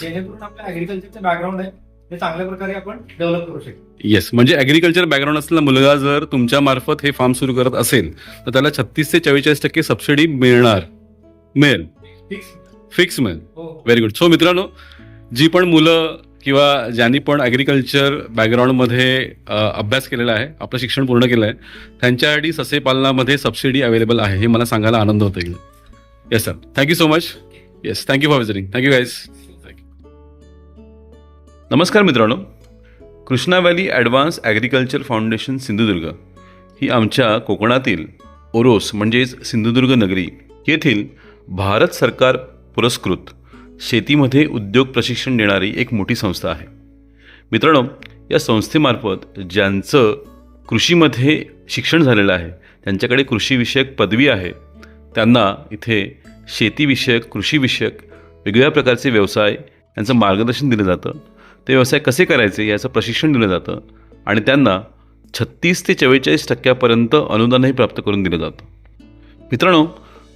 जेणेकरून आपल्या ऍग्रिकल्चरचं बॅकग्राऊंड आहे. ते चांगल्या प्रकारे आपण डेव्हलप करू शकतो येस म्हणजे ॲग्रिकल्चर बॅकग्राऊंड असलेला मुलगा जर तुमच्या मार्फत हे फार्म सुरू करत असेल तर त्याला छत्तीस ते चव्वेचाळीस टक्के सबसिडी मिळणार. मिळेल. फिक्स फिक्स मिळेल. हो व्हेरी गुड सो मित्रांनो जी पण मुलं किंवा ज्यांनी पण ॲग्रिकल्चर बॅकग्राऊंडमध्ये अ, अभ्यास केलेला आहे आपलं शिक्षण पूर्ण केलं आहे त्यांच्यासाठी ससे पालनामध्ये सबसिडी अवेलेबल आहे हे मला सांगायला आनंद होता येईल yes sir thank you so much yes thank you for visiting thank you guys नमस्कार मित्रांनो. Krishna valley advance agriculture foundation Sindhudurg ही आमच्या कोकणातील ओरोस म्हणजेच सिंधुदुर्ग नगरी येथील भारत सरकार पुरस्कृत शेतीमध्ये उद्योग प्रशिक्षण देणारी एक मोठी संस्था आहे. मित्रांनो या संस्थेमार्फत ज्यांचं कृषीमध्ये शिक्षण झालेलं आहे त्यांच्याकडे कृषीविषयक पदवी आहे त्यांना इथे शेतीविषयक कृषीविषयक वेगवेगळ्या प्रकारचे व्यवसाय यांचं मार्गदर्शन दिलं जातं. ते व्यवसाय कसे करायचे याचं प्रशिक्षण दिलं जातं आणि त्यांना छत्तीस ते चव्वेचाळीस टक्क्यापर्यंत अनुदानही प्राप्त करून दिलं जातं. मित्रांनो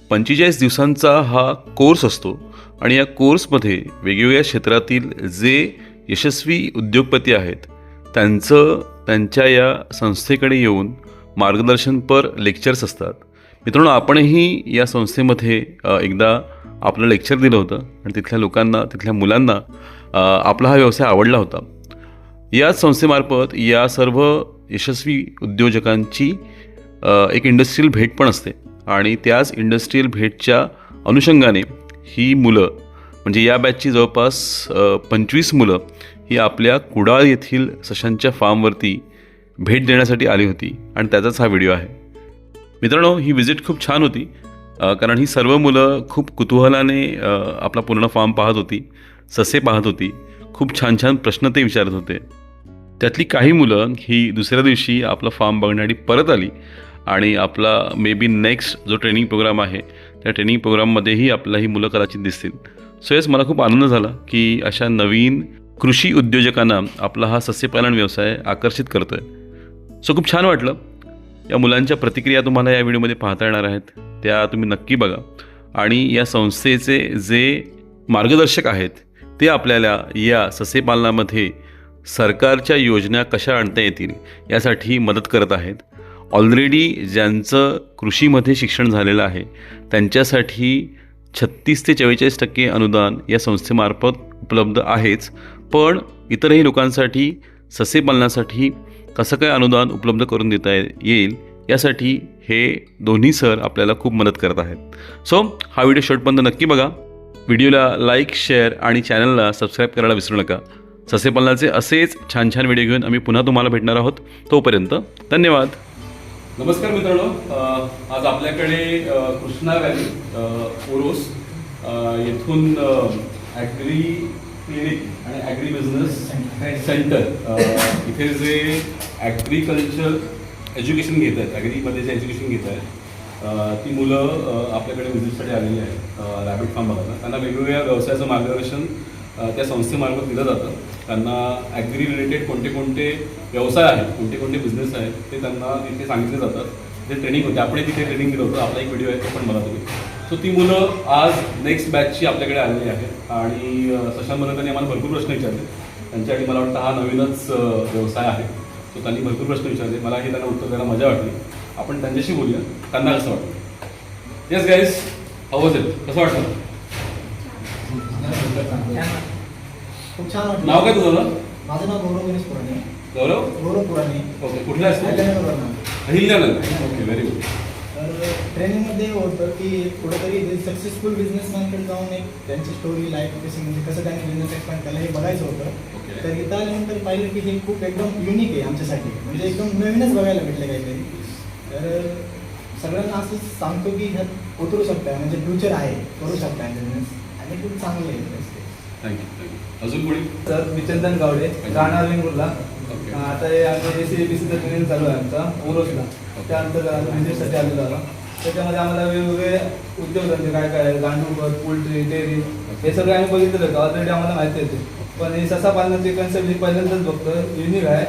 पंचेचाळीस दिवसांचा हा कोर्स असतो आणि या कोर्समध्ये वेगवेगळ्या क्षेत्रातील जे यशस्वी उद्योगपती आहेत त्यांचं त्यांच्या या संस्थेकडे येऊन मार्गदर्शनपर लेक्चर्स असतात. मित्रांनो आपणही या संस्थेमध्ये एकदा आपलं लेक्चर दिलं होतं आणि तिथल्या लोकांना तिथल्या मुलांना आपला हा व्यवसाय आवडला होता. याच संस्थेमार्फत या सर्व यशस्वी उद्योजकांची एक इंडस्ट्रियल भेट पण असते. आणि त्याच इंडस्ट्रियल भेटच्या अनुषंगाने ही मुलं म्हणजे या बॅचची जवळपास पंचवीस मुलं ही आपल्या कुडाळ येथील सशांच्या फार्मवरती भेट देण्यासाठी आली होती. आणि त्याचाच हा व्हिडिओ आहे. मित्रांनो ही व्हिजिट खूप छान होती. कारण ही सर्व मुलं खूप कुतूहलाने आपला पूर्ण फार्म पाहत होती ससे पाहत होती खूप छान छान प्रश्न ते विचारत होते. त्यातली काही मुलं ही दुसऱ्या दिवशी आपला फार्म बघण्यासाठी परत आली आणि आपला मे बी नेक्स्ट जो ट्रेनिंग प्रोग्राम आहे त्या ट्रेनिंग प्रोग्राममध्येही आपला ही मुलं कदाचित दिसतील. सो येस मला खूप आनंद झाला की अशा नवीन कृषी उद्योजकांना आपला हा सस्यपालन व्यवसाय आकर्षित करतो आहे सो खूप छान वाटलं. त्या मुलांच्या प्रतिक्रिया तुम्हाला या व्हिडिओमध्ये पाहता येणार आहेत. त्या तुम्ही नक्की बघा. आणि या संस्थेचे जे मार्गदर्शक आहेत ते आपल्याला या ससेपालनामध्ये सरकारच्या योजना कशा आणता येतील यासाठी मदत करत आहेत. ऑलरेडी ज्यांचं कृषीमध्ये शिक्षण झालेलं आहे त्यांच्यासाठी छत्तीस ते चव्वेचाळीस टक्के अनुदान या संस्थेमार्फत उपलब्ध आहेच. पण इतरही लोकांसाठी ससेपालनासाठी कसं काय अनुदान उपलब्ध करून देता येईल यासाठी हे दोन्ही सर आपल्याला खूप मदत करत आहेत. सो हा व्हिडिओ शॉर्टपर्यंत नक्की बघा. व्हिडिओला लाईक शेअर आणि चॅनलला सबस्क्राईब करायला विसरू नका. ससेपालनाचे असेच छान छान व्हिडिओ घेऊन आम्ही पुन्हा तुम्हाला भेटणार आहोत. तोपर्यंत धन्यवाद. नमस्कार मित्रांनो. आज आपल्याकडे कृष्णा व्हॅली ओरोस येथून ॲग्री क्लिनिक आणि ॲग्री बिझनेस सेंटर इथे जे ॲग्रिकल्चर एज्युकेशन घेत आहेत ॲग्रीमध्ये जे एज्युकेशन घेत आहेत ती मुलं uh, आपल्याकडे विजिटसाठी आलेली आहेत uh, रॅबिट फार्म बघायला. त्यांना वेगवेगळ्या व्यवसायाचं मार्गदर्शन uh, त्या संस्थेमार्फत दिलं जातं. त्यांना ॲग्री रिलेटेड कोणते कोणते व्यवसाय आहेत कोणते कोणते बिझनेस आहेत ते त्यांना तिथे सांगितले जातात. ते ट्रेनिंग होते आपण तिथे ट्रेनिंग दिलं होतं आपला एक व्हिडिओ आहे तो पण बघा तुम्ही सो ती मुलं आज नेक्स्ट बॅचची आपल्याकडे आलेली आहेत. आणि सशांत मुलं त्यांनी आम्हाला भरपूर प्रश्न विचारले. त्यांच्यासाठी मला वाटतं हा नवीनच व्यवसाय आहे. सो त्यांनी भरपूर प्रश्न विचारले. मलाही त्यांना उत्तर द्यायला मजा वाटली. आपण त्यांच्याशी बोलूया. त्यांना कसं वाटलं? येस गाईस हवंच आहे कसं वाटलं? वाटलं. नाव काय तुझं? माझं नाव गौरव गणेश पुराणे. गौरव? गौरव पुराणे. ओके कुठला आहेस तू अहिल्यानगरवरनं. अहिल्यानगर. ओके व्हेरी गुड ट्रेनिंगमध्ये होतं की कुठेतरी सक्सेसफुल बिझनेसमॅनकडे जाऊन एक त्यांची स्टोरी लाईफ कशी म्हणजे कसं त्यांनी बिझनेस एक्सपांड केला हे बघायचं होतं. तर इथं आल्यानंतर पाहिलं की हे खूप एकदम युनिक आहे आमच्यासाठी. म्हणजे एकदम नवीनच बघायला भेटलं काहीतरी. तर सगळ्यांना असं सांगतो की ह्यात उतरू शकता म्हणजे फ्युचर आहे करू शकता बिझनेस आणि खूप चांगलं आहे. थँक्यू थँक्यू अजून कोणी? सर मी चंदन गावडे राहणार वेंगुर्ला. आता हे आम्ही ए सी बी सीचं ट्रेनिंग चालू आहे आमचा ओरोसला त्यानंतर विजिटसाठी आलेलो आलो त्याच्यामध्ये आम्हाला वेगवेगळे उद्योगधंदे काय काय आहे गांडूळ पोल्ट्री डेअरी हे सगळं आम्ही बघितलं होतं ऑलरेडी आम्हाला माहिती होते पण हे ससा पालनाची कन्सेप्ट ही पहिल्यांदाच बघतो युनिक आहे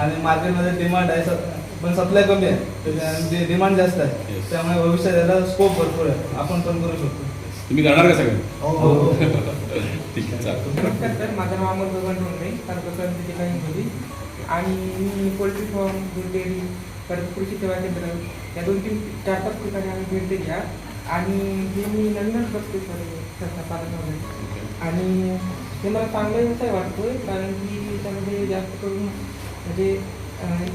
आणि मार्केटमध्ये डिमांड आहे. पण सप्लाय कमी आहे. डिमांड जास्त आहे. त्यामुळे भविष्यात याला स्कोप भरपूर आहे. आपण पण करू शकतो. तुम्ही करणार का सगळं? हो. हो. ठीक आहे सर माझं नाव अमोल भगवान डोंगरे तालुका जिल्हा हिंगोली आणि मी पोल्ट्री फार्म दूध डेअरी परत कृषी सेवा केंद्र या दोन तीन चार पाच ठिकाणी आम्ही भेट दिली आहे. आणि हे मी नवीनच बघते सर पालन वगैरे आणि हे मला चांगला व्यवसाय वाटतोय कारण की त्यामध्ये जास्त करून म्हणजे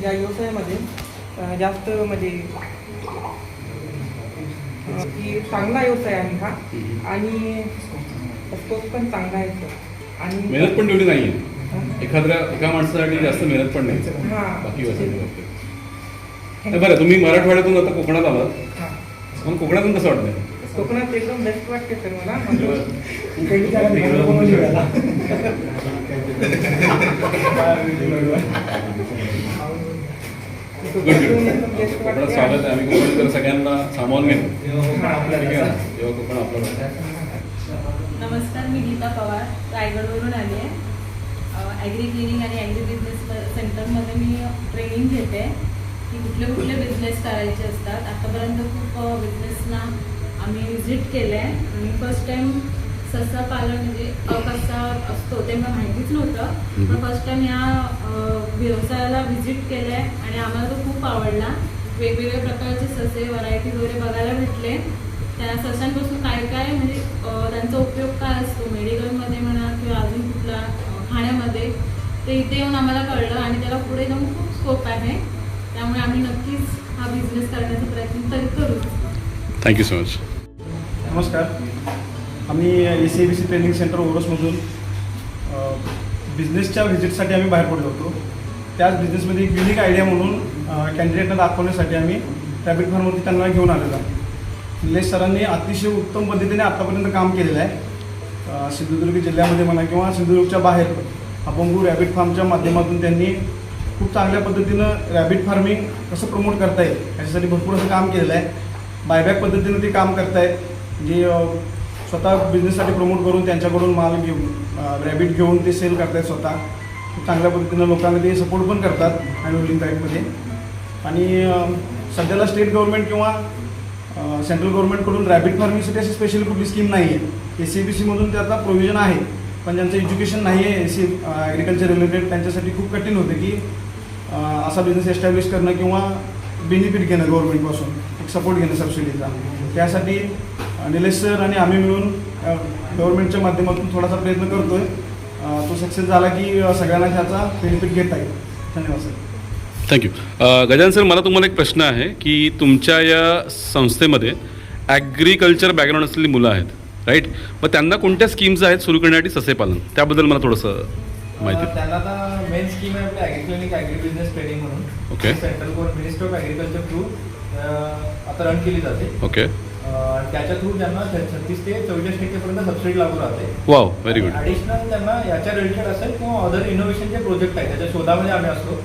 या व्यवसायामध्ये जास्त म्हणजे की चांगला व्यवसाय आहे हा. आणि स्कोप पण चांगला आहे सर आणि मेहनत पण तेवढी नाही आहे एखाद्या एका माणसासाठी जास्त मेहनत पण नाही. हां. बाकी व्यवसाय बरं तुम्ही मराठवाड्यातून आता कोकणात आलात. हां. मग कोकणातून कसं वाटतंय? कोकणात एकदम बेस्ट वाटते सर मला पहिली जागा तिकडे कोण निघाला? गुड गुड एकदम बेस्ट कोकणात स्वागत आहे आम्ही कोकणकर सगळ्यांना सामावून घेतो हां, जेव्हा कोकण आपलं नमस्कार मी गीता पवार रायगडवरून आली आहे. ॲग्री क्लिनिंग आणि ॲग्री बिझनेस सेंटरमध्ये मी ट्रेनिंग घेते. की कुठले कुठले बिझनेस करायचे असतात. आतापर्यंत खूप बिझनेसना आम्ही व्हिजिट केलं आहे आणि फर्स्ट टाईम ससा पालन म्हणजे कसा असतो ते मला माहितीच नव्हतं. पण फर्स्ट टाईम या व्यवसायाला व्हिजिट केलं आहे आणि आम्हाला तो खूप आवडला. वेगवेगळ्या प्रकारचे ससे व्हरायटी वगैरे बघायला भेटले. त्या सशांपासून काय काय म्हणजे त्यांचा उपयोग काय असतो? मेडिकलमध्ये म्हणा किंवा अजून कुठला अ, खाण्यामध्ये ते इथे येऊन आम्हाला कळलं आणि त्याला पुढे जाऊन खूप स्कोप आहे. त्यामुळे आम्ही नक्कीच हा बिझनेस करण्याचा प्रयत्न तरी करू. थँक्यू सो मच नमस्कार. आम्ही A C B C training centre ओरसमधून बिझनेसच्या व्हिजिटसाठी आम्ही बाहेर पडलो होतो. त्याच बिझनेसमध्ये एक युनिक आयडिया म्हणून कॅन्डिडेटना दाखवण्यासाठी आम्ही रॅबिट फार्मवरती त्यांना घेऊन आलेलो. निलेश सरांनी अतिशय उत्तम पद्धतीने आत्तापर्यंत काम केलेलं आहे. सिंधुदुर्ग जिल्ह्यामध्ये म्हणा किंवा सिंधुदुर्गच्या बाहेर अपंगू रॅबिट फार्मच्या माध्यमातून त्यांनी खूप चांगल्या पद्धतीनं रॅबिट फार्मिंग कसं प्रमोट करता येईल याच्यासाठी भरपूर असं काम केलेलं आहे. बायबॅक पद्धतीनं ते काम करतायत. म्हणजे, जे स्वतः बिझनेससाठी प्रमोट करून त्यांच्याकडून माल घेऊन रॅबिट घेऊन ते सेल करतात स्वतः. चांगल्या पद्धतीनं लोकांना ते सपोर्ट पण करतात हँडलिंग टाईपमध्ये आणि सध्याला स्टेट गव्हर्नमेंट किंवा सेंट्रल गव्हर्नमेंटकडून रॅबिट फार्मिंगसाठी अशी स्पेशल कुठली स्कीम नाही आहे ए सी बी सीमधून त्याचा प्रोव्हिजन आहे पण ज्यांचं एज्युकेशन नाही आहे ए सी ॲग्रिकल्चर रिलेटेड त्यांच्यासाठी खूप कठीण होते की असा बिझनेस एस्टॅब्लिश करणं किंवा बेनिफिट घेणं गव्हर्नमेंटपासून एक सपोर्ट घेणं सबसिडीचा त्यासाठी निलेश सर आणि आम्ही मिळून गव्हर्नमेंटच्या माध्यमातून थोडासा प्रयत्न करतो आहे तो सक्सेस झाला की सगळ्यांना त्याचा बेनिफिट घेता येईल. धन्यवाद सर. थँक्यू गजानन सर मला तुम्हाला एक प्रश्न आहे की तुमच्या या संस्थेमध्ये ॲग्रिकल्चर बॅकग्राऊंड असलेली मुलं आहेत राईट मग त्यांना कोणत्या स्कीम्स आहेत सुरू करण्यासाठी ससे पालन? त्याबद्दल मला थोडंसं माहिती त्यांना आता मेन स्कीम आहे आपली agri clinic agri business training म्हणून. Okay. Central government minister of agriculture through आता रन केली जाते. ओके त्याच्या थ्रू त्यांना छत्तीस ते चौवेचाळीस टक्केपर्यंत सबसिडी लागू राहते. वाव व्हेरी गुड ॲडिशनल त्यांना याच्या रिलेटेड असेल किंवा अदर इनोव्हेशनचे प्रोजेक्ट आहेत त्याच्या शोधामध्ये आम्ही असतो.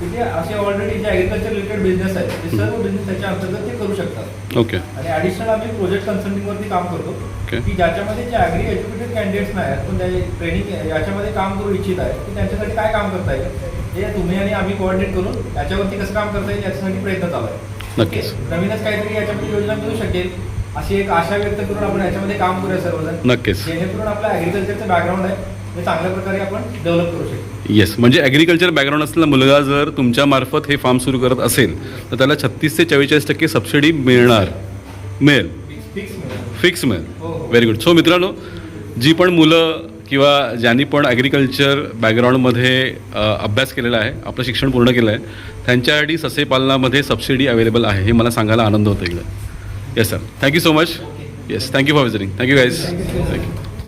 तिथे असे ऑलरेडी जे ॲग्रिकल्चर रिलेटेड बिझनेस आहेत ते सर्व बिझनेस त्याच्या अंतर्गत ते करू शकतात. ओके आणि ॲडिशनल आम्ही प्रोजेक्ट कन्सल्टिंगवरती काम करतो. की ज्याच्यामध्ये जे ॲग्री एज्युकेटेड कॅन्डिडेट्स नाही आहेत पण त्या ट्रेनिंग याच्यामध्ये काम करू इच्छित आहेत की त्यांच्यासाठी काय काम करता येईल? हे तुम्ही आणि आम्ही कोऑर्डिनेट करून याच्यावरती कसं काम करता येईल याच्यासाठी प्रयत्न चालू आहे. नक्कीच. नवीनच काहीतरी याच्यामध्ये योजना मिळू शकेल अशी एक आशा व्यक्त करून आपण याच्यामध्ये काम करूया सर्वजण. नक्कीच. जेणेकरून आपलं ॲग्रिकल्चरचं बॅकग्राऊंड आहे ते चांगल्या प्रकारे आपण डेव्हलप करू शकतो येस म्हणजे ॲग्रिकल्चर बॅकग्राऊंड असलेला मुलगा जर तुमच्या मार्फत हे फार्म सुरू करत असेल तर त्याला छत्तीस ते चव्वेचाळीस टक्के सबसिडी मिळणार. मिळेल. फिक्स मिळेल. व्हेरी गुड सो मित्रांनो जी पण मुलं किंवा ज्यांनी पण ॲग्रिकल्चर बॅकग्राऊंडमध्ये अभ्यास केलेला आहे आपलं शिक्षण पूर्ण केलं आहे त्यांच्यासाठी ससेपालनामध्ये सबसिडी अवेलेबल आहे हे मला सांगायला आनंद होतो इकडं. Yes sir thank you so much yes thank you for visiting thank you guys thank you